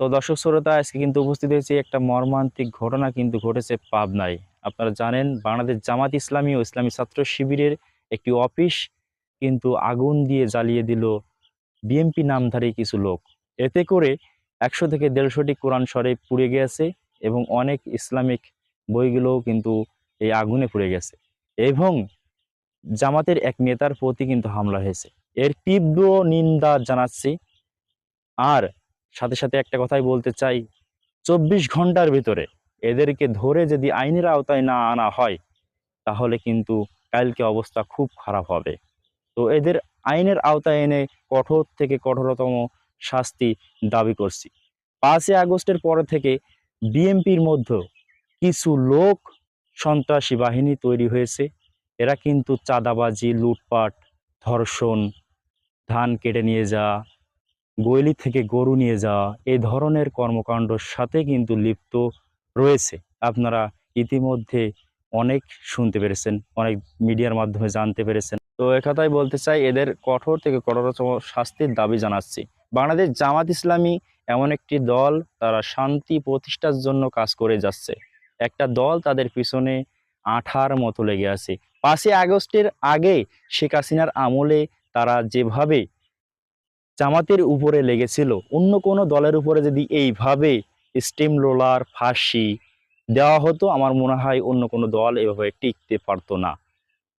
তো দর্শক শ্রোতা, আজকে কিন্তু উপস্থিত হয়েছে একটা মর্মান্তিক ঘটনা কিন্তু ঘটেছে পাবনায়। আপনারা জানেন, বাংলাদেশ জামাত ইসলামী ও ইসলামী ছাত্র শিবিরের একটি অফিস কিন্তু আগুন দিয়ে জ্বালিয়ে দিল বিএমপি নামধারী কিছু লোক। এতে করে একশো থেকে দেড়শোটি কোরআন শরীফ পুড়ে গেছে এবং অনেক ইসলামিক বইগুলোও কিন্তু এই আগুনে পুড়ে গেছে এবং জামাতের এক নেতার প্রতি কিন্তু হামলা হয়েছে। এর তীব্র নিন্দা জানাচ্ছি। আর সাথে সাথে একটা কথাই বলতে চাই, চব্বিশ ঘণ্টার ভিতরে এদেরকে ধরে যদি আইনের আওতায় না আনা হয়, তাহলে কিন্তু কালকে অবস্থা খুব খারাপ হবে। তো এদের আইনের আওতায় এনে কঠোর থেকে কঠোরতম শাস্তি দাবি করছি। পাঁচই আগস্টের পর থেকে বিএমপির মধ্যে কিছু লোক সন্ত্রাসী বাহিনী তৈরি হয়েছে। এরা কিন্তু চাঁদাবাজি, লুটপাট, ধর্ষণ, ধান কেটে নিয়ে যাওয়া গৈলি থেকে গরু নিয়ে যাওয়া এই ধরনের কর্মকাণ্ডর সাথে কিন্তু লিপ্ত রয়েছে। আপনারা ইতিমধ্যে অনেক শুনতে পেরেছেন, অনেক মিডিয়ার মাধ্যমে জানতে পেরেছেন। তো একথাই বলতে চাই, এদের কঠোর থেকে কঠোরতম শাস্তির দাবি জানাচ্ছি। বাংলাদেশ জামাত ইসলামী এমন একটি দল, তারা শান্তি প্রতিষ্ঠার জন্য কাজ করে যাচ্ছে। একটা দল তাদের পিছনে আঠার মতো লেগে আছে। পাঁচই আগস্টের আগে শেখ হাসিনার আমলে তারা যেভাবে জামাতের উপরে লেগেছিল। অন্য কোনো দলের উপরে যদি এইভাবে স্টিম রোলার, ফাঁসি দেওয়া হতো, আমার মনে হয় অন্য কোনো দল এভাবে টিকতে পারতো না।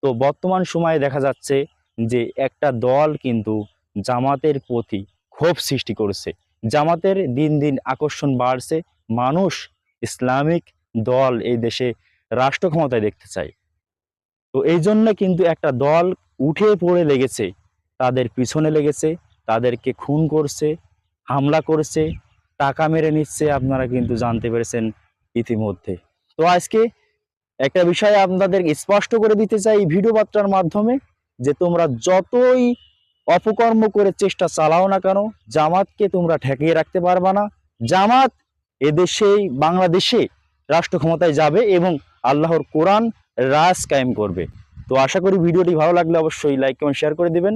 তো বর্তমান সময়ে দেখা যাচ্ছে যে একটা দল কিন্তু জামাতের প্রতি ক্ষোভ সৃষ্টি করেছে। জামাতের দিন দিন আকর্ষণ বাড়ছে। মানুষ ইসলামিক দল এই দেশে রাষ্ট্র ক্ষমতায় দেখতে চায়। তো এই জন্য কিন্তু একটা দল উঠে পড়ে লেগেছে, তাদের পিছনে লেগেছে। তাদেরকে খুন করছে, হামলা করছে, টাকা মেরে নিচ্ছে, আপনারা কিন্তু জানতে পেরেছেন ইতিমধ্যে। তো আজকে একটা বিষয় আপনাদের স্পষ্ট করে দিতে চাই এই ভিডিও বার্তার মাধ্যমে, যে তোমরা যতই অপকর্ম করে চেষ্টা চালাও না কেন, জামাতকে তোমরা ঠেকিয়ে রাখতে পারবা না। জামাত এদেশেই, বাংলাদেশে রাষ্ট্র ক্ষমতায় যাবে এবং আল্লাহর কোরআন রাজ কায়েম করবে। তো আশা করি ভিডিওটি ভালো লাগলে অবশ্যই লাইক কমেন্ট শেয়ার করে দিবেন।